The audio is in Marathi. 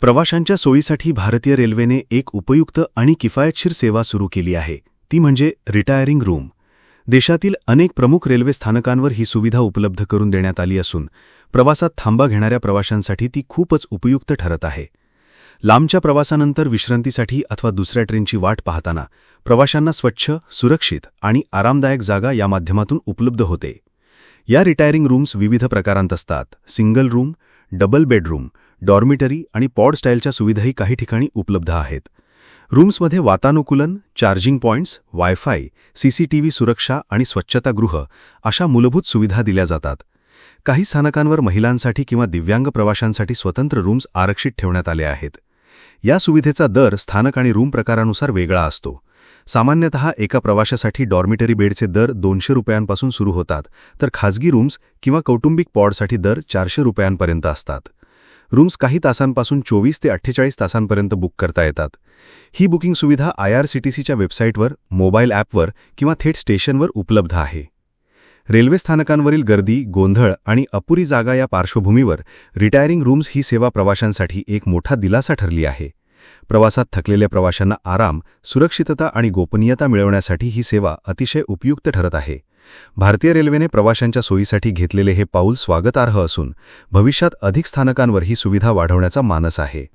प्रवाशांच्या सोयीसाठी भारतीय रेल्वेने एक उपयुक्त आणि किफायतशीर सेवा सुरू केली आहे. ती म्हणजे रिटायरिंग रूम. देशातील अनेक प्रमुख रेल्वे स्थानकांवर ही सुविधा उपलब्ध करून देण्यात आली असून प्रवासात थांबा घेणाऱ्या प्रवाशांसाठी ती खूपच उपयुक्त ठरत आहे. लांबच्या प्रवासानंतर विश्रांतीसाठी अथवा दुसऱ्या ट्रेनची वाट पाहताना प्रवाशांना स्वच्छ सुरक्षित आणि आरामदायक जागा या माध्यमातून उपलब्ध होते. या रिटायरिंग रूम्स विविध प्रकारांत असतात. Single room double bedroom dormitory आणि पॉड स्टाईलच्या सुविधाही काही ठिकाणी उपलब्ध आहेत. रूम्समध्ये वातानुकूलन चार्जिंग पॉइंट्स वायफाय सीसीटीव्ही सुरक्षा आणि स्वच्छतागृह अशा मूलभूत सुविधा दिल्या जातात. काही स्थानकांवर महिलांसाठी किंवा दिव्यांग प्रवाशांसाठी स्वतंत्र रूम्स आरक्षित ठेवण्यात आले आहेत. या सुविधेचा दर स्थानक आणि रूम प्रकारानुसार वेगळा असतो. सामान्यतः एका प्रवाशासाठी डॉर्मिटरी बेडचे दर दोनशे रुपयांपासून सुरू होतात तर खाजगी रूम्स किंवा कौटुंबिक पॉडसाठी दर चारशे रुपयांपर्यंत असतात. रूम्स काही तासांपासून चोवीस ते अठ्ठेचाळीस तासांपर्यंत बुक करता येतात. ही बुकिंग सुविधा आय आर सी टी सीच्या वेबसाईटवर मोबाईल ॲपवर किंवा थेट स्टेशनवर उपलब्ध आहे. रेल्वे स्थानकांवरील गर्दी गोंधळ आणि अपुरी जागा या पार्श्वभूमीवर रिटायरिंग रूम्स ही सेवा प्रवाशांसाठी एक मोठा दिलासा ठरली आहे. प्रवासात थकलेल्या प्रवाशांना आराम सुरक्षितता आणि गोपनीयता मिळवण्यासाठी ही सेवा अतिशय उपयुक्त ठरत आहे. भारतीय रेल्वेने प्रवाशांच्या सोयीसाठी घेतलेले हे पाऊल स्वागतार्ह असून भविष्यात अधिक स्थानकांवर ही सुविधा वाढवण्याचा मानस आहे.